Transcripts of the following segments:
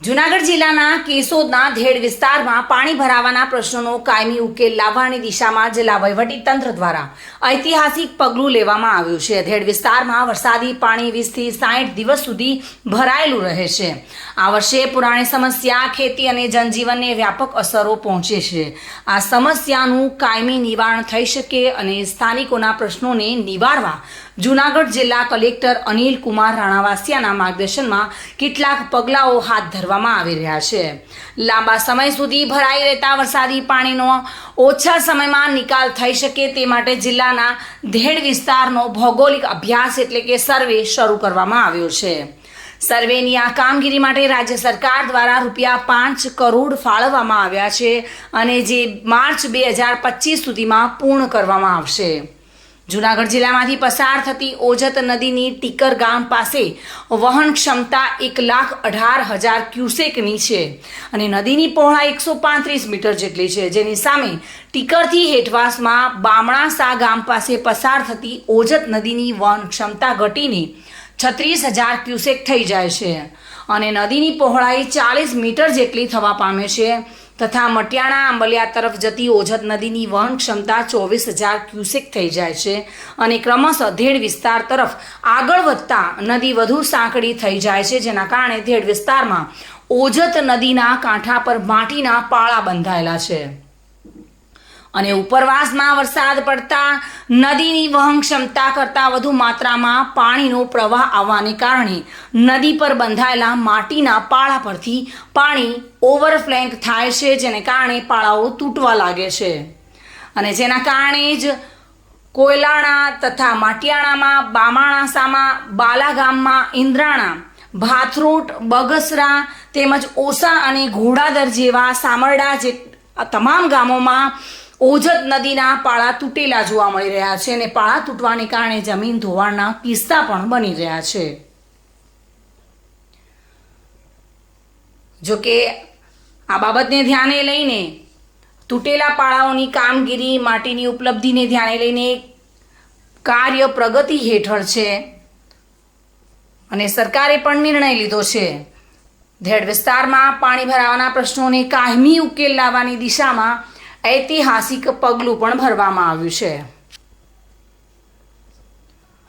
જુનાગઢ જિલ્લાના કેશોદના ધેડ વિસ્તારમાં પાણી ભરાવાના પ્રશ્નોનો કાયમી ઉકેલ લાવવાની દિશામાં જિલ્લા વહીવટી તંત્ર દ્વારા ઐતિહાસિક પગલું લેવામાં આવ્યું છે. ધેડ વિસ્તારમાં વરસાદી પાણી વીસથી સાઠ દિવસ સુધી ભરાયેલું રહે છે. આ વર્ષે પુરાણી સમસ્યા, ખેતી અને જનજીવનને વ્યાપક અસરો પહોંચે છે. આ સમસ્યાનું કાયમી નિવારણ થઈ શકે અને સ્થાનિકોના પ્રશ્નોને નિવારવા જુનાગઢ જિલ્લા કલેક્ટર અનિલ કુમાર રાણાવાસિયાના માર્ગદર્શનમાં કેટલાક પગલાઓ હાથ ધરવામાં આવી રહ્યા છે. લાંબા સમય સુધી ભરાઈ રહેતા વરસાદી પાણીનો ઓછા સમયમાં નિકાલ થઈ શકે તે માટે જિલ્લાના ધેડ વિસ્તારનો ભૌગોલિક અભ્યાસ એટલે કે સર્વે શરૂ કરવામાં આવ્યો છે. સર્વેની આ કામગીરી માટે રાજ્ય સરકાર દ્વારા રૂપિયા પાંચ કરોડ ફાળવવામાં આવ્યા છે અને જે માર્ચ બે હજાર પચીસ સુધીમાં પૂર્ણ કરવામાં આવશે. જુનાગઢ જિલ્લામાંથી પસાર થતી ઓજત નદીની ટીકર ગામ પાસે વહન ક્ષમતા એક લાખ અઢાર હજાર ક્યુસેકની છે અને નદીની પહોળા એકસો પાંત્રીસ મીટર જેટલી છે. જેની સામે ટીકરથી હેઠવાસમાં બામણાસા ગામ પાસે પસાર થતી ઓજત નદીની વહન ક્ષમતા ઘટીને છત્રીસ હજાર ક્યુસેક થઈ જાય છે અને નદીની પહોળાઈ ચાલીસ મીટર જેટલી થવા પામે છે. તથા મટિયાણા આંબલિયા તરફ જતી ઓજત નદીની વહન ક્ષમતા ચોવીસ હજાર ક્યુસેક થઈ જાય છે અને ક્રમશઃ ધેડ વિસ્તાર તરફ આગળ વધતા નદી વધુ સાંકડી થઈ જાય છે, જેના કારણે ધેડ વિસ્તારમાં ઓજત નદીના કાંઠા પર માટીના પાળા બંધાયેલા છે. અને ઉપરવાસમાં વરસાદ પડતા નદીની વહન ક્ષમતા કરતાં વધુ માત્રામાં પાણીનો પ્રવાહ આવવાને કારણે નદી પર બંધાયેલા માટીના પાળા પરથી પાણી ઓવરફ્લેંક થાય છે, જેને કારણે પાળાઓ તૂટવા લાગે છે. અને જેના કારણે જ કોયલાણા તથા માટિયાણામાં, બામાણાસામાં, બાલાગામમાં, ઇન્દ્રાણા, ભાથરોટ, બગસરા તેમજ ઓસા અને ઘોડાદર જેવા સામરડા જે તમામ ગામોમાં ઓજત નદીના પાળા તૂટેલા જોવા મળી રહ્યા છે અને પાળા તૂટવાને કારણે જમીન ધોવાણના કિસ્સા પણ બની રહ્યા છે. જો કે આ બાબતને ધ્યાને લઈને તૂટેલા પાળાઓની કામગીરી માટીની ઉપલબ્ધિને ધ્યાને લઈને કાર્ય પ્રગતિ હેઠળ છે અને સરકારે પણ નિર્ણય લીધો છે. ધેડ વિસ્તારમાં પાણી ભરાવાના પ્રશ્નોને કાયમી ઉકેલ લાવવાની દિશામાં ઐતિહાસિક પગલું પણ ભરવામાં આવ્યું છે.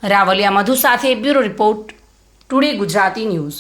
રાવલિયા મધુ સાથે bureau report today Gujarati news.